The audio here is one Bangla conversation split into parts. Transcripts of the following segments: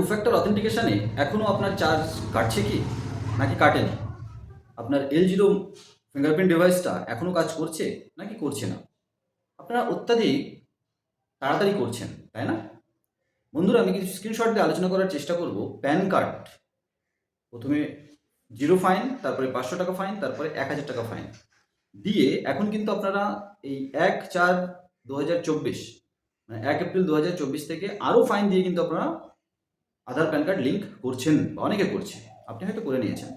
টু ফ্যাক্টর অথেন্টিকেশানে এখনও আপনার চার্জ কাটছে কি? নাকি কাটেনি? আপনার এল জিরো ফিঙ্গারপ্রিন্ট ডিভাইসটা এখনও কাজ করছে নাকি করছে না? আপনারা অত্যাধিক তাড়াতাড়ি করছেন, তাই না? বন্ধুরা, আমি কিছু স্ক্রিনশট দিয়ে আলোচনা করার চেষ্টা করব। প্যান কার্ড প্রথমে জিরো ফাইন তারপরে পাঁচশো টাকা ফাইন তারপরে এক হাজার টাকা ফাইন দিয়ে এখন কিন্তু আপনারা এই এক চার দু হাজার চব্বিশ মানে এক এপ্রিল দু হাজার চব্বিশ থেকে আরও ফাইন দিয়ে কিন্তু আপনারা আধার, প্যান কার্ড লিঙ্ক করছেন বা অনেকে করছে, আপনি হয়তো করে নিয়েছেন।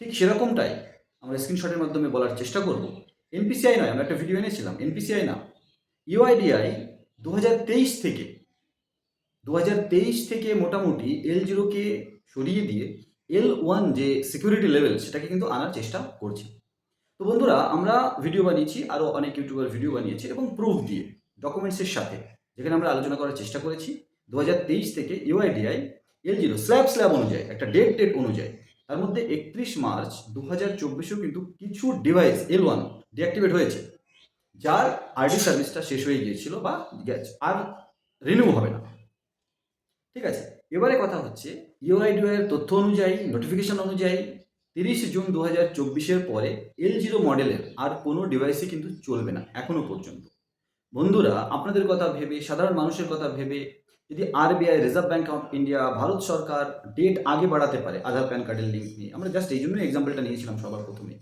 ঠিক সেরকমটাই আমরা স্ক্রিনশটের মাধ্যমে বলার চেষ্টা করব। এনপিসিআই নয়, আমরা একটা ভিডিও এনেছিলাম এনপিসিআই না। ইউআইডিআই দু তেইশ থেকে দু তেইশ থেকে মোটামুটি এল জিরোকে সরিয়ে দিয়ে এল ওয়ান যে সিকিউরিটি লেভেল সেটাকে কিন্তু আনার চেষ্টা করছে। তো বন্ধুরা, আমরা ভিডিও বানিয়েছি আরও অনেক ইউটিউবার ভিডিও বানিয়েছি এবং প্রুফ দিয়ে ডকুমেন্টসের সাথে, যেখানে আমরা আলোচনা করার চেষ্টা করেছি। দু হাজার তেইশ থেকে UIDAI L zero slab slab অনুযায়ী, একটা ডেট ডেট অনুযায়ী, তার মধ্যে একত্রিশ মার্চ দু হাজার চব্বিশেও কিন্তু কিছু ডিভাইস এল ওয়ান ডিঅ্যাক্টিভেট হয়েছে, যার আরডি সার্ভিসটা শেষ হয়ে গিয়েছিল বা গেছে, আর রিনিউ হবে না। ঠিক আছে, এবারে কথা হচ্ছে ইউআইডিও এর তথ্য অনুযায়ী নোটিফিকেশন অনুযায়ী, তিরিশ জুন দু হাজার চব্বিশের পরে এল জিরো মডেলের আর কোনো ডিভাইসই কিন্তু চলবে না, এখনও পর্যন্ত। বন্ধুরা, আপনাদের কথা ভেবে, সাধারণ মানুষের কথা ভেবে যদি RBI Reserve Bank of India Bharat Sarkar date আগে বাড়াতে পারে আধার প্যান কার্ডের লিঙ্ক নিয়ে। আমরা জাস্ট এই জন্য এক্সাম্পলটা নিয়েছিলাম সবার প্রথমে।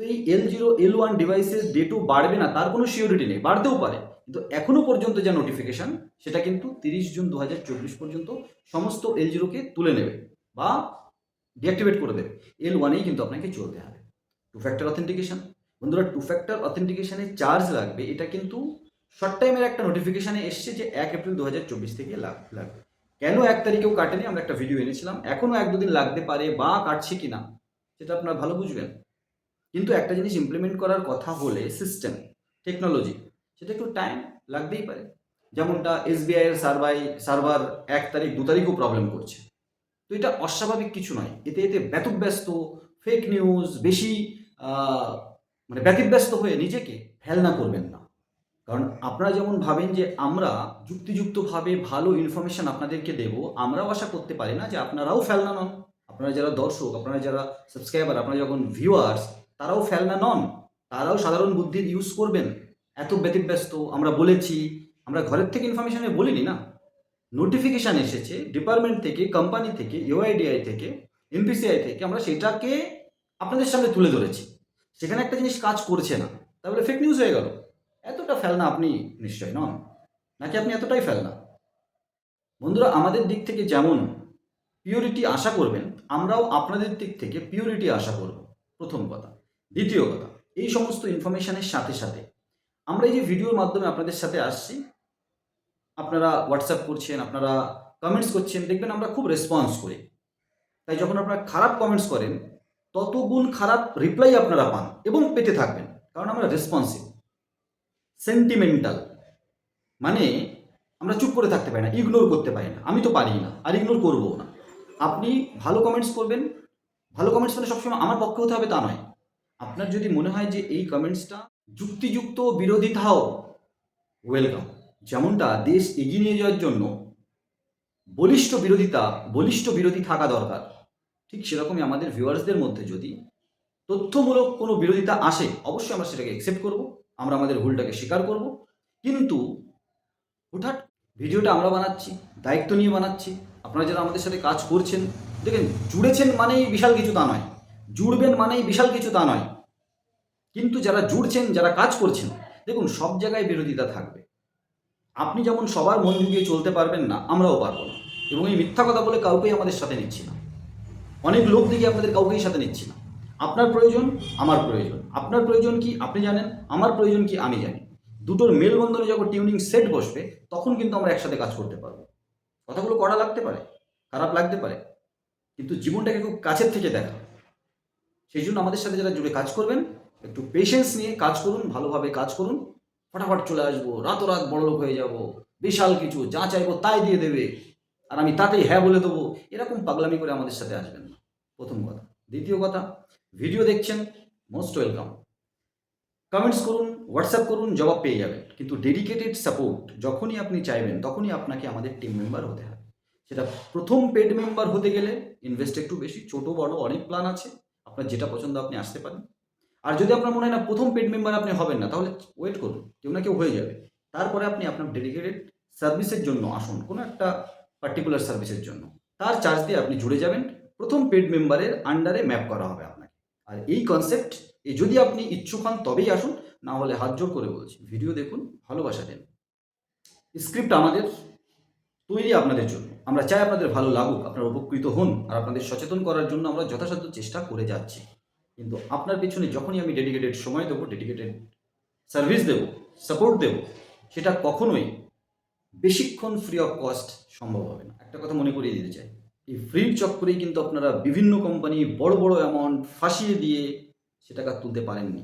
তো এই এল জিরো এল ওয়ান ডিভাইসের ডেটও বাড়বে না, তার কোনো সিওরিটি নেই, বাড়তেও পারে। কিন্তু এখনও পর্যন্ত যা নোটিফিকেশন সেটা কিন্তু তিরিশ জুন দু হাজার চব্বিশ পর্যন্ত সমস্ত এল জিরোকে তুলে নেবে বা ডিঅ্যাক্টিভেট করে দেবে। এল ওয়ানেই কিন্তু আপনাকে চলতে হবে। টু ফ্যাক্টর অথেন্টিকেশন বন্ধুরা টু ফ্যাক্টর অথেন্টিকেশনে চার্জ লাগবে, এটা কিন্তু শর্ট টাইমের একটা নোটিফিকেশানে এসছে যে এক এপ্রিল দু হাজার চব্বিশ থেকে লাগ- লাগবে। কেন এক তারিখেও কাটেনি? আমরা একটা ভিডিও এনেছিলাম। এখনও এক দুদিন লাগতে পারে বা কাটছে কি না সেটা আপনারা ভালো বুঝবেন। কিন্তু একটা জিনিস ইমপ্লিমেন্ট করার কথা হলে সিস্টেম টেকনোলজি সেটা একটু টাইম লাগতেই পারে। যেমনটা এসবিআই এর সার্ভাই সার্ভার এক তারিখ, দু তারিখও প্রবলেম করছে। তো এটা অস্বাভাবিক কিছু নয়। এতে এতে ব্যতিব্যস্ত ফেক নিউজ বেশি মানে ব্যতিব্যস্ত হয়ে নিজেকে ফেলনা করবেন না। কারণ আপনারা যেমন ভাবেন যে আমরা যুক্তিযুক্তভাবে ভালো ইনফরমেশন আপনাদেরকে দেব, আমরাও আশা করতে পারি না যে আপনারাও ফেলনা নন। আপনারা যারা দর্শক, আপনারা যারা সাবস্ক্রাইবার আপনারা যখন ভিউয়ার্স তারাও ফেলনা নন। তারাও সাধারণ বুদ্ধির ইউজ করবেন। এত ব্যতিব্যস্ত, আমরা বলেছি, আমরা ঘরের থেকে ইনফরমেশনে বলিনি না। নোটিফিকেশান এসেছে ডিপার্টমেন্ট থেকে কোম্পানি থেকে ইউআইডিআই থেকে এনপিসিআই থেকে, আমরা সেটাকে আপনাদের সামনে তুলে ধরেছি। সেখানে একটা জিনিস কাজ করছে না। তাহলে ফেক নিউজ হয়ে গেল। এতটা ফেলনা আপনি নিশ্চয় নন। নাকি আপনি এতটাই ফেলনা? বন্ধুরা, আমাদের দিক থেকে যেমন পিওরিটি আশা করবেন, আমরাও আপনাদের দিক থেকে পিওরিটি আশা করব। প্রথম কথা। দ্বিতীয় কথা, এই সমস্ত ইনফরমেশনের সাথে সাথে আমরা এই যে ভিডিওর মাধ্যমে আপনাদের সাথে আসছি, আপনারা হোয়াটসঅ্যাপ করছেন, আপনারা কমেন্টস করছেন, দেখবেন আমরা খুব রেসপন্স করি। তাই যখন আপনারা খারাপ কমেন্টস করেন তত গুণ খারাপ রিপ্লাই আপনারা পান এবং পেতে থাকবেন, কারণ আমরা রেসপন্সিভ সেন্টিমেন্টাল মানে আমরা চুপ করে থাকতে পারি না ইগনোর করতে পারি না। আমি তো পারি না, আর ইগনোর করব না। আপনি ভালো কমেন্টস করবেন। ভালো কমেন্টস মানে সবসময় আমার পক্ষে হতে হবে তা নয়। আপনার যদি মনে হয় যে এই কমেন্টসটা যুক্তিযুক্ত, বিরোধী বিরোধিতাও ওয়েলকাম যেমনটা দেশ এগিয়ে নিয়ে যাওয়ার জন্য বলিষ্ঠ বিরোধিতা, বলিষ্ঠ বিরোধী থাকা দরকার। ঠিক সেরকমই আমাদের ভিউয়ার্সদের মধ্যে যদি তথ্যমূলক কোনো বিরোধিতা আসে, অবশ্যই আমরা সেটাকে অ্যাকসেপ্ট করব। আমরা আমাদের ভুলটাকে স্বীকার করব। কিন্তু হঠাৎ ভিডিওটা আমরা বানাচ্ছি, দায়িত্ব নিয়ে বানাচ্ছি। আপনারা যারা আমাদের সাথে কাজ করছেন, দেখেন, জুড়েছেন মানেই বিশাল কিছু তা নয়। জুড়বেন মানেই বিশাল কিছু তা নয়। কিন্তু যারা জুড়ছেন, যারা কাজ করছেন, দেখুন, সব জায়গায় বিরোধিতা থাকবে। আপনি যেমন সবার মন জুগিয়ে চলতে পারবেন না, আমরাও পারব না। এবং এই মিথ্যা কথা বলে কাউকেই আমাদের সাথে নিচ্ছি না। অনেক লোক দেখি আপনাদের কাউকেই সাথে নিচ্ছি না। আপনার প্রয়োজন, আমার প্রয়োজন। আপনার প্রয়োজন কি, আপনি জানেন? আমার প্রয়োজন কি, আমি জানি। দুটোর মেলবন্ধনে যখন টিউনিং সেট বসবে, তখন কিন্তু আমরা একসাথে কাজ করতে পারব। কথাগুলো কড়া লাগতে পারে, খারাপ লাগতে পারে, কিন্তু জীবনটাকে খুব কাছের থেকে দেখা। সেই জন্য আমাদের সাথে যারা জুড়ে কাজ করবেন, একটু পেশেন্স নিয়ে কাজ করুন, ভালোভাবে কাজ করুন। ফটাফট চলে আসব, রাতোরাত বড় লোক হয়ে যাব, বিশাল কিছু, যা চাইব তাই দিয়ে দেবে। আর আমি তাতেই হ্যাঁ বলে দেবো। এরকম পাগলামি করে আমাদের সাথে আসবেন না। প্রথম কথা। দ্বিতীয় কথা ভিডিও দেখছেন মোস্ট ওয়েলকাম কমেন্টস করুন হোয়াটসঅ্যাপ করুন, জবাব পেয়ে যাবেন। কিন্তু ডেডিকেটেড সাপোর্ট যখনই আপনি চাইবেন, তখনই আপনাকে আমাদের টিম মেম্বার হতে হবে। সেটা প্রথম পেড মেম্বার হতে গেলে ইনভেস্ট একটু বেশি, ছোট, বড়, অনেক প্ল্যান আছে। আপনার যেটা পছন্দ আপনি আসতে পারেন। আর যদি আপনার মনে হয় না, প্রথম পেড মেম্বার আপনি হবেন না, তাহলে ওয়েট করুন, কেউ না কেউ হয়ে যাবে। তারপরে আপনি আপনার ডেডিকেটেড সার্ভিসের জন্য আসুন, কোনো একটা পার্টিকুলার সার্ভিসের জন্য। তার চার্জ দিয়ে আপনি জুড়ে যাবেন। প্রথম পেড মেম্বারের আন্ডারে ম্যাপ করা হবে আপনাকে। আর এই কনসেপ্ট যদি আপনি ইচ্ছুক হন, তবেই আসুন, না হলে হাত জোর করে বলছি। ভিডিও দেখুন, ভালোবাসা দেন। স্ক্রিপ্ট আমাদের তৈরি আপনাদের জন্য। আমরা চাই আপনাদের ভালো লাগুক, আপনারা উপকৃত হন, আর আপনাদের সচেতন করার জন্য আমরা যথাসাধ্য চেষ্টা করে যাচ্ছি। কিন্তু আপনার পিছনে যখনই আমি ডেডিকেটেড সময় দেবো ডেডিকেটেড সার্ভিস দেবো সাপোর্ট দেবো, সেটা কখনোই বেশিক্ষণ ফ্রি অফ কস্ট সম্ভব হবে না। একটা কথা মনে করিয়ে দিতে চাই। এই ফ্রির চক্করেই কিন্তু আপনারা বিভিন্ন কোম্পানি বড় বড় অ্যামাউন্ট ফাঁসিয়ে দিয়ে সে টাকা তুলতে পারেননি।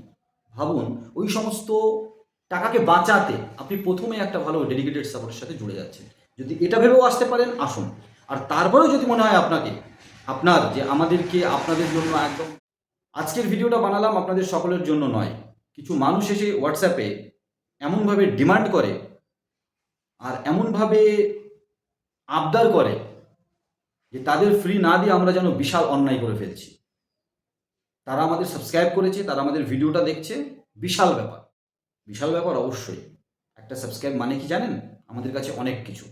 ভাবুন, ওই সমস্ত টাকাকে বাঁচাতে আপনি প্রথমে একটা ভালো ডেডিকেটেড সাপোর্টের সাথে জুড়ে যাচ্ছেন। যদি এটা ভেবেও আসতে পারেন, আসুন। আর তারপরেও যদি মনে হয় আপনাকে, আপনার যে আমাদেরকে, আপনাদের জন্য একদম আজকের ভিডিওটা বানালাম আপনাদের সকলের জন্য নয়। কিছু মানুষ এসে হোয়াটসঅ্যাপে এমনভাবে ডিমান্ড করে, আর এমনভাবে আবদার করে যে তাদের ফ্রি না দিয়ে আমরা যেন বিশাল অন্যায় করে ফেলছি। তারা আমাদের সাবস্ক্রাইব করেছে, তারা আমাদের ভিডিওটা দেখছে, বিশাল ব্যাপার। বিশাল ব্যাপার অবশ্যই। একটা সাবস্ক্রাইব মানে কি জানেন? আমাদের কাছে অনেক কিছু।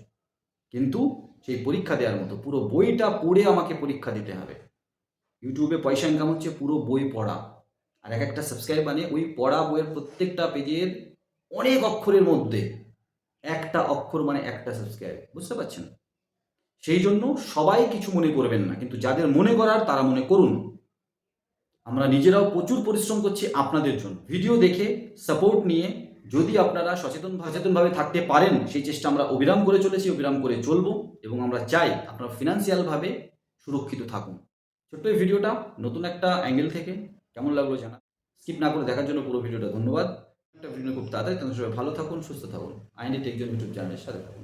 কিন্তু সেই পরীক্ষা দেওয়ার মতো, পুরো বইটা পড়ে আমাকে পরীক্ষা দিতে হবে। ইউটিউবে পয়সা ইনকাম হচ্ছে পুরো বই পড়া। আর এক একটা সাবস্ক্রাইব মানে ওই পড়া বইয়ের প্রত্যেকটা পেজের অনেক অক্ষরের মধ্যে একটা অক্ষর মানে একটা সাবস্ক্রাইব বুঝতে পারছেন? সেই জন্য সবাই কিছু মনে করবেন না, কিন্তু যাদের মনে করার তারা মনে করুন। আমরা নিজেরাও প্রচুর পরিশ্রম করছি আপনাদের জন্য। ভিডিও দেখে সাপোর্ট নিয়ে যদি আপনারা সচেতন সচেতনভাবে থাকতে পারেন, সেই চেষ্টা আমরা অবিরাম করে চলেছি, অবিরাম করে চলবো এবং আমরা চাই আপনারা ফিনান্সিয়ালভাবে সুরক্ষিত থাকুন। ছোট্ট এই ভিডিওটা নতুন একটা অ্যাঙ্গেল থেকে কেমন লাগল জানা স্কিপ না করে দেখার জন্য পুরো ভিডিওটা ধন্যবাদ। একটা ভিডিও খুব তাড়াতাড়ি তোমাদের সবাই ভালো থাকুন, সুস্থ থাকুন। আইনি টেকজন ইউটিউব চ্যানেলের সাথে থাকুন।